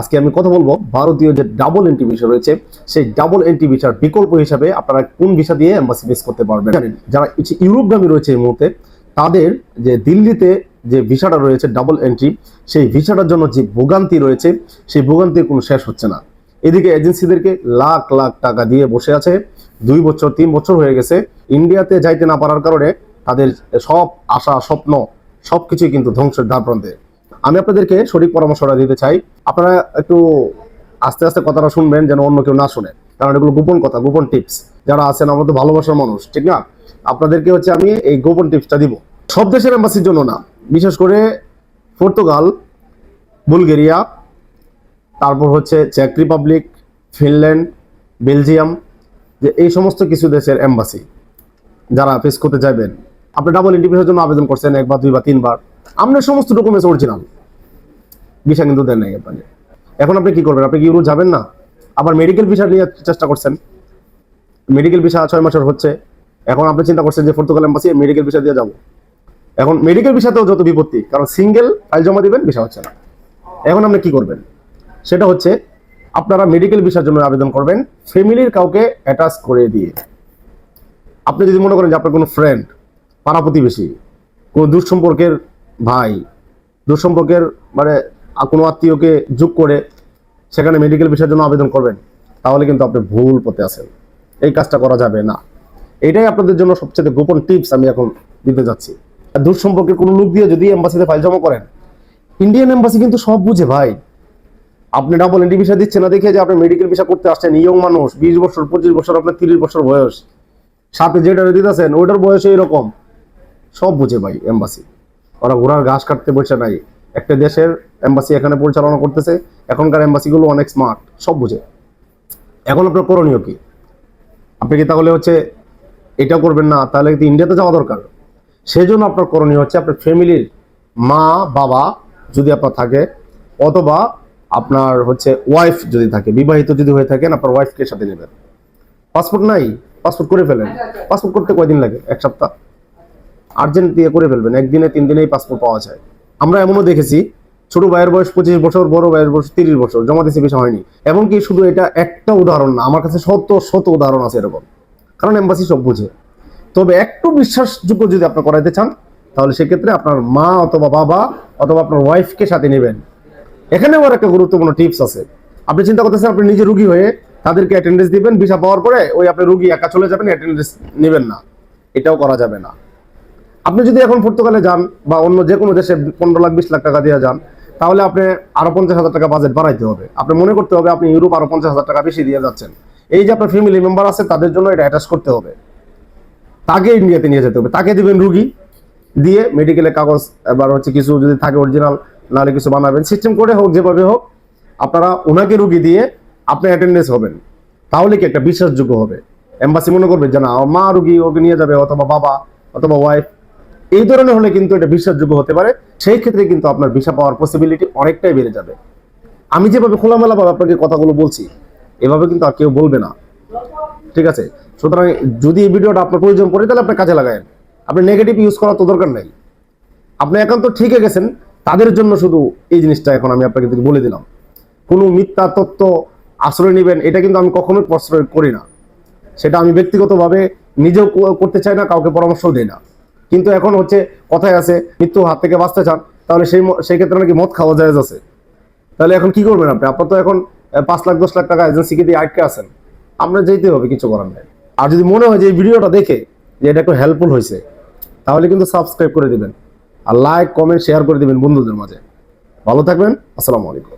আজকে আমি কথা বলব ভারতীয় যে ডাবল এন্ট্রি ভিসা রয়েছে সেই ডাবল এন্ট্রি ভিসার বিকল্প হিসাবে আপনারা কোন ভিসা দিয়ে এম্বাসি বেস করতে পারবেন? জানেন যারা ইউরোপগামী রয়েছে এই মুহূর্তে তাদের যে দিল্লিতে যে ভিসাটা রয়েছে ডাবল এন্ট্রি সেই ভিসাটার জন্য যে ভোগান্তি রয়েছে সেই ভোগান্তির কোনো শেষ হচ্ছে না। এদিকে এজেন্সিদেরকে লাখ লাখ টাকা দিয়ে বসে আছে দুই বছর তিন বছর হয়ে গেছে ইন্ডিয়াতে যাইতে না পারার কারণে তাদের সব আশা স্বপ্ন সবকিছুই কিন্তু ধ্বংসের দ্বার প্রান্তে। আমি আপনাদেরকে সঠিক পরামর্শটা দিতে চাই। আপনারা একটু আস্তে আস্তে কথাটা শুনবেন যেন অন্য কেউ না শুনে। কারণ এগুলো গোপন কথা, গোপন টিপস। যারা আছেন আমরা তো ভালোবাসার মানুষ, ঠিক না? আপনাদেরকে হচ্ছে আমি এই গোপন টিপসটা দিব। সব দেশের এম্বাসির জন্য না, বিশেষ করে পর্তুগাল, বুলগেরিয়া, তারপর হচ্ছে চেক রিপাবলিক ফিনল্যান্ড বেলজিয়াম যে এই সমস্ত কিছু দেশের এম্বাসি যারা ফেস করতে যাবেন আপনি ডাবল ইন্টিভিউর জন্য আবেদন করছেন একবার দুইবার তিনবার আপনার সমস্ত ডকুমেন্টস অরিজিনাল ভিসা কিন্তু দেন নাই আপনি এখন আপনি কি করবেন? আপনি কি ইউরো যাবেন না? আবার মেডিকেল ভিসা নিয়ে চেষ্টা করছেন। মেডিকেল ভিসা ছয় মাসের হচ্ছে। এখন আপনি চিন্তা করছেন যে পর্তুগাল এম্বাসি মেডিকেল ভিসা দিয়ে যাব। এখন মেডিকেল ভিসাতেও যত বিপত্তি, কারণ সিঙ্গেল ফাইল জমা দিবেন ভিসা হচ্ছে না। এখন আপনি কি করবেন? সেটা হচ্ছে, আপনারা মেডিকেল ভিসার জন্য আবেদন করবেন, ফ্যামিলির কাউকে অ্যাটাচ করে দিয়ে। আপনি যদি মনে করেন যে আপনার কোনো ফ্রেন্ড পাড়া প্রতিবেশী, কোনো দুঃসম্পর্কের ভাই, দুঃসম্পর্কের মানে কোনো আত্মীয়কে যোগ করে সেখানে মেডিকেল ভিসার জন্য আবেদন করবেন, তাহলে কিন্তু আপনি ভুল পথে আছেন। এই কাজটা করা যাবে না। এটাই আপনাদের জন্য সবচেয়ে গোপন টিপস আমি এখন দিতে যাচ্ছি। আর দুঃসম্পর্কের কোনো লোক দিয়ে যদি এম্বাসিতে ফাইল জমা করেন ইন্ডিয়ান এম্বাসি কিন্তু সব বুঝে, ভাই। আপনি ডাবল এন্ট্রি ভিসা দিচ্ছে না দেখে যে আপনি মেডিকেল ভিসা করতে আসছেন ইয়ং মানুষ, বিশ বছর, পঁচিশ বছর, আপনার তিরিশ বছর বয়স। সাথে যেটা দিতেছেন ওইটার বয়স এরকম। সব বুঝে, ভাই এম্বাসি ওরা ঘোড়ার ঘাস কাটতে বসে নাই। একটা দেশের এম্বাসি এখানে পরিচালনা করতেছে, এখনকার এম্বাসিগুলো অনেক স্মার্ট সব বুঝে। এখন আপনার করণীয় কি? আপনি কি তাহলে হচ্ছে এটা করবেন না, তাহলে কিন্তু ইন্ডিয়াতে যাওয়া দরকার? সেই জন্য আপনার করণীয় হচ্ছে আপনার ফ্যামিলির মা, বাবা যদি আপনার থাকে, অথবা আপনার হচ্ছে ওয়াইফ যদি থাকে, বিবাহিত যদি হয়ে থাকেন, আপনার ওয়াইফকে সাথে নেবেন। পাসপোর্ট নাই পাসপোর্ট করে ফেলেন। পাসপোর্ট করতে কয়দিন লাগে? এক সপ্তাহ? আর্জেন্ট দিয়ে করে ফেলবেন। একদিনে তিন দিনেই পাসপোর্ট পাওয়া যায়। আমরা এমনও দেখেছি, ছোট ভাইয়ের বয়স পঁচিশ বছর, বড় ভাইয়ের বয়স তিরিশ বছর, জমা দিতে বেশি হয়নি। এমনকি শুধু এটা একটা উদাহরণ না, আমার কাছে শত শত উদাহরণ আছে এরকম। কারণ এম্বাসি সব বুঝে। তবে একটু বিশ্বাসযোগ্য যদি আপনি করাইতে চান, তাহলে সেক্ষেত্রে আপনার মা অথবা বাবা অথবা আপনার ওয়াইফকে সাথে নেবেন। এখানে আবার একটা গুরুত্বপূর্ণ টিপস আছে। আপনি চিন্তা করতেছেন, আপনি নিজে রুগী হয়ে তাদেরকে অ্যাটেন্ডেন্স দিবেন ভিসা পাওয়ার পরে ওই আপনি রুগী একা চলে যাবেন অ্যাটেন্ডেন্স নেবেন না। এটাও করা যাবে না। আপনি যদি এখন পর্তুগালে যান বা অন্য যে কোনো দেশে পনেরো লাখ, বিশ লাখ টাকা দিয়ে যান, তাহলে আপনি আরও পঞ্চাশ হাজার টাকা বাজেট বাড়াইতে হবে। আপনি মনে করতে হবে আপনি ইউরোপ আরও পঞ্চাশ হাজার টাকা বেশি দিয়ে যাচ্ছেন। এই যে আপনার ফ্যামিলি মেম্বার আছে, তাদের জন্য এটা অ্যাটাচ করতে হবে। তাকে ইন্ডিয়াতে নিয়ে যেতে হবে। তাকে দিবেন রুগী দিয়ে মেডিকেলের কাগজ, এবার হচ্ছে কিছু যদি থাকে অরিজিনাল নাহলে কিছু বানাবেন। সিস্টেম করে হোক, যেভাবে হোক, আপনারা ওনাকে রুগী দিয়ে আপনি অ্যাটেন্ডেন্স হবেন। তাহলে কি একটা বিশ্বাসযোগ্য হবে? এম্বাসি মনে করবে যে না মা রুগী, ওকে নিয়ে যাবে, অথবা বাবা, অথবা ওয়াইফ এই ধরনের হলে কিন্তু এটা বিশ্বাসযোগ্য হতে পারে। সেই ক্ষেত্রে কিন্তু আপনার ভিসা পাওয়ার পসিবিলিটি অনেকটাই বেড়ে যাবে। আমি যেভাবে খোলামেলাভাবে আপনাকে কথাগুলো বলছি, এভাবে কিন্তু আর কেউ বলবে না। ঠিক আছে? সুতরাং যদি এই ভিডিওটা আপনার প্রয়োজন পড়ে, তাহলে আপনি কাজে লাগায়েন। আপনি নেগেটিভ ইউজ করার তো দরকার নেই। আপনি একান্ত ঠিকই গেছেন, তাদের জন্য শুধু এই জিনিসটা এখন আমি আপনাকে বলে দিলাম। কোনো মিথ্যা তত্ত্ব আশ্রয় নেবেন, এটা কিন্তু আমি কখনোই প্রশ্রয় করি না। সেটা আমি ব্যক্তিগতভাবে নিজেও করতে চাই না, কাউকে পরামর্শ দিই না। কিন্তু এখন হচ্ছে কথায় আছে মৃত্যু হাত থেকে বাঁচতে চান, তাহলে সেই সেই ক্ষেত্রে নাকি মদ খাওয়া যায় আছে। তাহলে এখন কি করবেন আপনি? আপনার তো এখন পাঁচ লাখ, দশ লাখ টাকা এজেন্সিকে দিয়ে আটকে আছেন। আপনার যেতে হবে, কিছু করার নেই। আর যদি মনে হয় যে এই ভিডিওটা দেখে যে এটা একটু হেল্পফুল হয়েছে, তাহলে কিন্তু সাবস্ক্রাইব করে দিবেন। আর লাইক কমেন্ট শেয়ার করে দিবেন বন্ধুদের মাঝে। ভালো থাকবেন, আসসালামু আলাইকুম।